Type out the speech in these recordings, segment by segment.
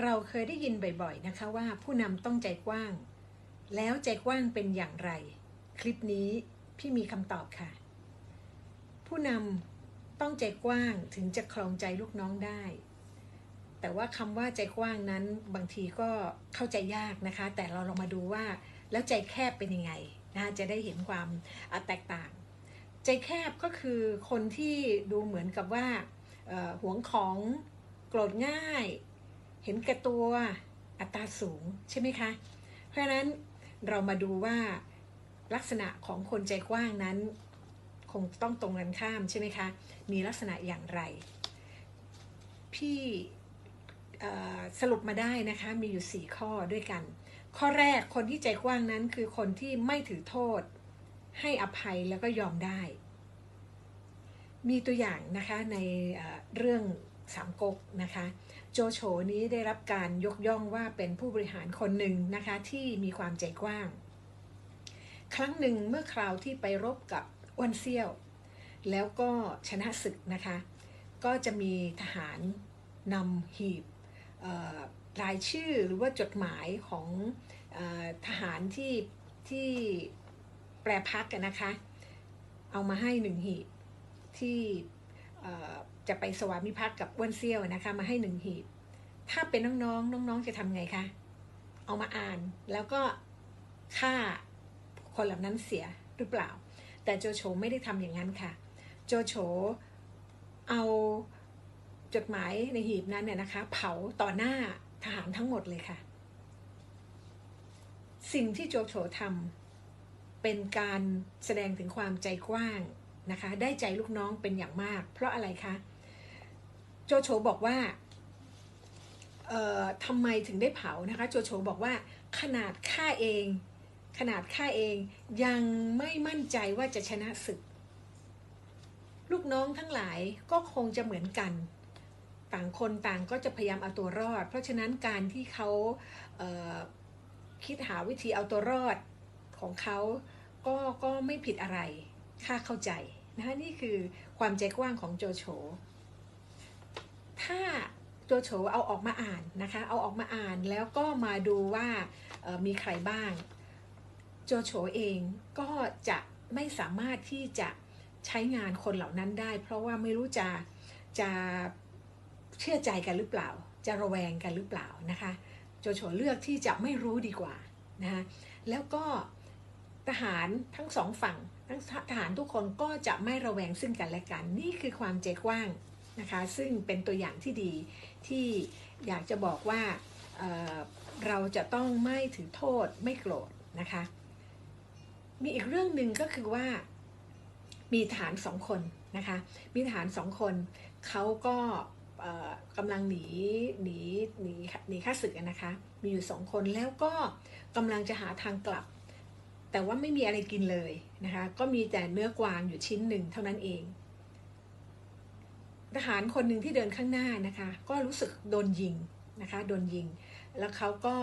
เราเคยได้ยินบ่อยๆนะคะว่าผู้นำต้องใจกว้าง แล้วใจกว้างเป็นอย่างไร คลิปนี้พี่มีคำตอบค่ะ ผู้นำต้องใจกว้างถึงจะครองใจลูกน้องได้ แต่ว่าคำว่าใจกว้างนั้นบางทีก็เข้าใจยากนะคะ แต่เราลองมาดูว่า แล้วใจแคบเป็นยังไงนะจะได้เห็นความแตกต่าง ใจแคบก็คือคนที่ดูเหมือนกับว่าเอ่อหวงของโกรธง่าย เห็นแก่ตัวอัตราสูงใช่ไหมคะ เพราะนั้นเรามาดูว่าลักษณะของคนใจกว้างนั้น คงต้องตรงกันข้ามใช่ไหมคะ มีลักษณะอย่างไร พี่สรุปมาได้นะคะ มีอยู่ 4 ข้อด้วยกัน ข้อแรกคนที่ใจกว้างนั้นคือคนที่ไม่ถือโทษ ให้อภัยแล้วก็ยอมได้ มีตัวอย่างนะคะในเรื่องสามก๊กนะคะ โจโฉนี้ได้รับการยกย่องว่าเป็นผู้บริหารคนหนึ่งนะคะที่มีความใจกว้าง ครั้งหนึ่งเมื่อคราวที่ไปรบกับอ้วนเซี่ยว แล้วก็ชนะศึกนะคะ ก็จะมีทหารนำหีบรายชื่อหรือว่าจดหมายของออทหารที่ที่แปรพักกันนะคะ เอามาให้หนึ่งหีบที่ จะไปสวามิภักดิ์กับอ้วนเซี่ยวนะคะ มาให้หนึ่งหีบ ถ้าเป็นน้องๆน้องๆจะทำไงคะ เอามาอ่านแล้วก็ฆ่าคนเหล่านั้นเสียหรือเปล่า แต่โจโฉไม่ได้ทำอย่างนั้นค่ะ โจโฉเอาจดหมายในหีบนั้นเนี่ยนะคะ เผาต่อหน้าทหารทั้งหมดเลยค่ะ สิ่งที่โจโฉทำเป็นการแสดงถึงความใจกว้างนะคะ ได้ใจลูกน้องเป็นอย่างมาก เพราะอะไรคะ โจโฉบอกว่าเอ่อทำไมถึงได้เผานะคะโจโฉบอกว่าขนาดข้าเอง ขนาดข้าเองยังไม่มั่นใจว่าจะชนะศึก ลูกน้องทั้งหลายก็คงจะเหมือนกัน ต่างคนต่างก็จะพยายามเอาตัวรอด เพราะฉะนั้นการที่เขาเคิดหาวิธีเอาตัวรอดของเขาก็ก็ไม่ผิดอะไรข้าเข้าใจนะคะนี่คือความใจกว้างของโจโฉ ถ้าโจโฉเอาออกมาอ่านนะคะ เอาออกมาอ่านแล้วก็มาดูว่ามีใครบ้างโจโฉเองก็จะไม่สามารถที่จะใช้งานคนเหล่านั้นได้ เพราะว่าไม่รู้จะจะเชื่อใจกันหรือเปล่า จะระแวงกันหรือเปล่านะคะ โจโฉเลือกที่จะไม่รู้ดีกว่านะคะแล้วก็ทหารทั้งสองฝั่งทั้งทหารทุกคนก็จะไม่ระแวงซึ่งกันและกัน นี่คือความใจกว้าง นะคะซึ่งเป็นตัวอย่างที่ดีที่อยากจะบอกว่าเเราจะต้องไม่ถือโทษไม่โกรธนะคะ มีอีกเรื่องหนึ่งก็คือว่ามีทหารสองคนนะคะมีทหารสองคนเขาก็กำลังหนีหนีหนีหนีข้าศึกนะคะ มีอยู่สองคนแล้วก็กำลังจะหาทางกลับ แต่ว่าไม่มีอะไรกินเลยนะคะ ก็มีแต่เนื้อกวางอยู่ชิ้นหนึ่งเท่านั้นเอง ทหารคนหนึ่งที่เดินข้างหน้านะคะ ก็รู้สึกโดนยิงนะคะโดนยิง แล้วเขาก็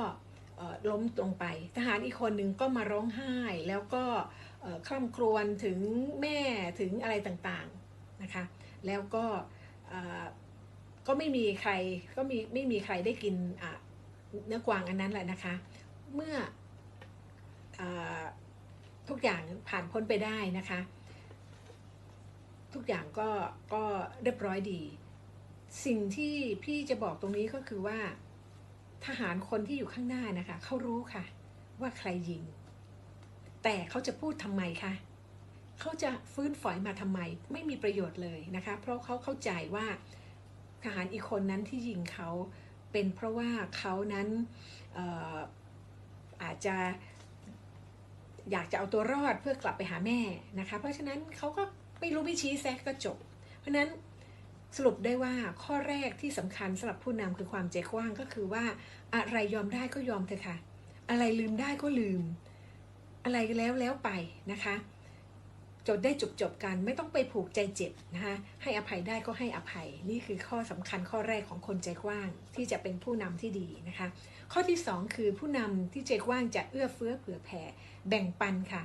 ล้มลงไป ทหารอีกคนหนึ่งก็มาร้องไห้แล้วก็คร่ำครวญถึงแม่ถึงอะไรต่างๆนะคะ แล้วก็ก็ไม่มีใครก็มีไม่มีใครได้กินเนื้อกวางอันนั้นแหละนะคะ เมื่ออทุกอย่างผ่านพ้นไปได้นะคะ ทุกอย่างก็ก็เรียบร้อยดี สิ่งที่พี่จะบอกตรงนี้ก็คือว่า ทหารคนที่อยู่ข้างหน้านะคะเขารู้ค่ะ ว่าใครยิง แต่เขาจะพูดทำไมคะเขาจะฟื้นฝอยมาทำไม ไม่มีประโยชน์เลยนะคะ เพราะเขาเข้าใจว่าทหารอีกคนนั้นที่ยิงเขาเป็นเพราะว่าเขานั้นอออาจจะอยากจะเอาตัวรอดเพื่อกลับไปหาแม่นะคะ เพราะฉะนั้นเขาก็ ไม่รู้ไม่ชี้แซกก็จบ เพราะนั้นสรุปได้ว่าข้อแรกที่สำคัญสำหรับผู้นำคือความใจกว้างก็คือว่าอะไรยอมได้ก็ยอมเถอะค่ะ อะไรลืมได้ก็ลืม อะไรแล้วแล้วไปนะคะจบได้จบจบกันไม่ต้องไปผูกใจเจ็บนะคะให้อภัยได้ก็ให้อภัยนี่คือข้อสำคัญข้อแรกของคนใจกว้างที่จะเป็นผู้นำที่ดีนะคะ ข้อที่ 2 คือผู้นำที่ใจกว้างจะเอื้อเฟื้อเผื่อแผ่แบ่งปันค่ะ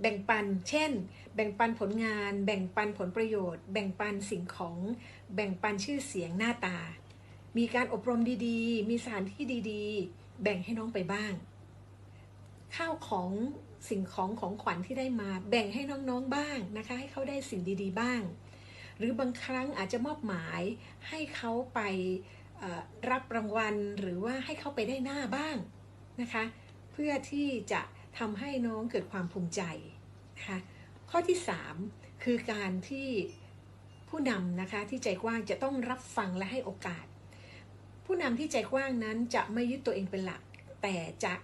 แบ่งปัน เช่น แบ่งปันผลงาน แบ่งปันผลประโยชน์ แบ่งปันสิ่งของ แบ่งปันชื่อเสียงหน้าตา มีการอบรมดีๆ มีสถานที่ดีๆ แบ่งให้น้องไปบ้าง ข้าวของสิ่งของของขวัญที่ได้มา แบ่งให้น้องๆบ้างนะคะ ให้เขาได้สิ่งดีๆบ้าง หรือบางครั้งอาจจะมอบหมายให้เขาไปรับรางวัลหรือว่าให้เขาไปได้หน้าบ้างนะคะ เพื่อที่จะ ทำให้น้องเกิดความภูมิใจนะคะข้อที่ 3 คือการที่ผู้นำนะคะที่ใจกว้างจะต้องรับฟังและให้โอกาส ผู้นำที่ใจกว้างนั้นจะไม่ยึดตัวเองเป็นหลัก แต่จะ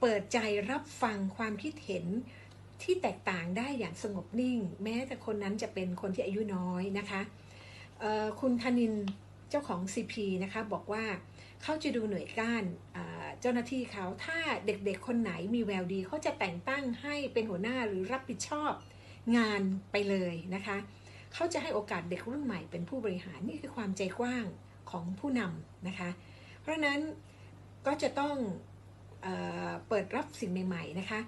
เปิดใจรับฟังความคิดเห็นที่แตกต่างได้อย่างสงบนิ่ง แม้แต่คนนั้นจะเป็นคนที่อายุน้อยนะคะคุณธนินเจ้าของ CP นะคะบอกว่า เขาจะดูหน่วยก้านเจ้าหน้าที่เขาถ้าเด็กๆคนไหนมีแววดีเขาจะแต่งตั้งให้เป็นหัวหน้าหรือรับผิดชอบงานไปเลยนะคะเขาจะให้โอกาสเด็กรุ่นใหม่เป็นผู้บริหารนี่คือความใจกว้างของผู้นำนะคะ เพราะนั้นก็จะต้องเออเปิดรับสิ่งใหม่ๆนะคะ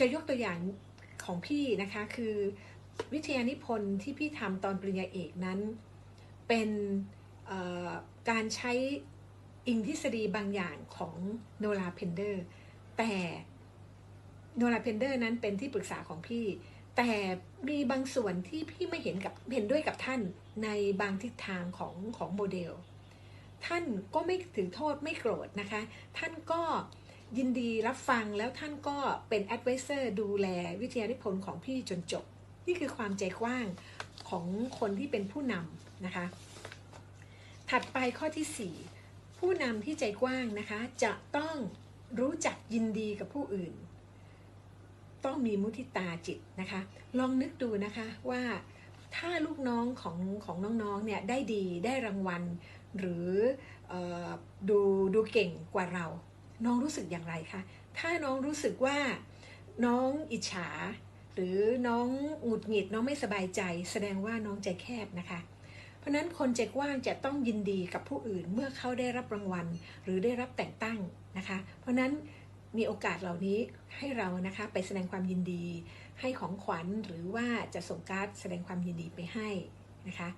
จะยกตัวอย่างของพี่นะคะคือวิทยานิพนธ์ที่พี่ทำตอนปริญญาเอกนั้น เป็นการใช้ อิงทฤษฎีบางอย่างของโนลาเพนเดอร์ แต่โนลาเพนเดอร์นั้นเป็นที่ปรึกษาของพี่ แต่มีบางส่วนที่พี่ไม่เห็นกับเห็นด้วยกับท่านในบางทิศทางของของโมเดล ท่านก็ไม่ถือโทษไม่โกรธนะคะ ท่านก็ยินดีรับฟังแล้วท่านก็เป็นแอดไวเซอร์ดูแลวิทยานิพนธ์ของพี่จนจบ นี่คือความใจกว้างของคนที่เป็นผู้นำนะคะ ถัดไปข้อที่ 4 ผู้นำที่ใจกว้างนะคะ จะต้องรู้จักยินดีกับผู้อื่น ต้องมีมุทิตาจิตนะคะ ลองนึกดูนะคะว่าถ้าลูกน้องของของน้องๆเนี่ยได้ดีได้รางวัล หรือออดูดูเก่งกว่าเรา น้องรู้สึกอย่างไรคะถ้าน้องรู้สึกว่าน้องอิจฉา หรือน้องหงุดหงิดน้องไม่สบายใจ แสดงว่าน้องใจแคบนะคะ เพราะนั้นคนใจกว้างจะต้องยินดีกับผู้อื่นเมื่อเขาได้รับรางวัล หรือได้รับแต่งตั้งนะคะ เพราะนั้นมีโอกาสเหล่านี้ให้เรานะคะไปแสดงความยินดี ให้ของขวัญหรือว่าจะส่งการ์ดแสดงความยินดีไปให้นะคะ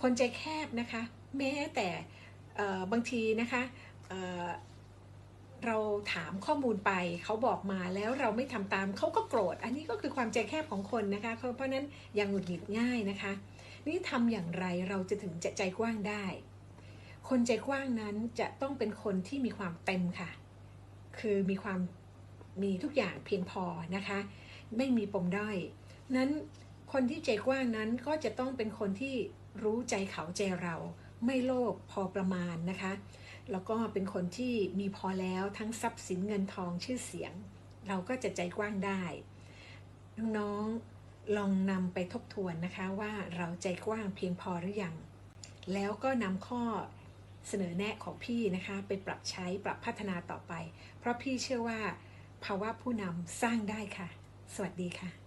คนใจแคบนะคะ แม้แต่บางทีนะคะเเราถามข้อมูลไปเขาบอกมาแล้วเราไม่ทำตามเขาก็โกรธ อันนี้ก็คือความใจแคบของคนนะคะ เพราะนั้นย่างหงุดหงิดง่ายนะคะ นี่ทำอย่างไรเราจะถึงจะใจกว้างได้ คนใจกว้างนั้นจะต้องเป็นคนที่มีความเต็มค่ะ คือมีความมีทุกอย่างเพียงพอนะคะ ไม่มีปมด้อย นั้นคนที่ใจกว้างนั้นก็จะต้องเป็นคนที่รู้ใจเขาใจเรา ไม่โลภพอประมาณนะคะ แล้วก็เป็นคนที่มีพอแล้วทั้งทรัพย์สินเงินทองชื่อเสียง เราก็จะใจกว้างได้ น้องๆ ลองนำไปทบทวนนะคะว่าเราใจกว้างเพียงพอหรือยัง แล้วก็นำข้อเสนอแนะของพี่นะคะไปปรับใช้ปรับพัฒนาต่อไป เพราะพี่เชื่อว่าภาวะผู้นำสร้างได้ค่ะ สวัสดีค่ะ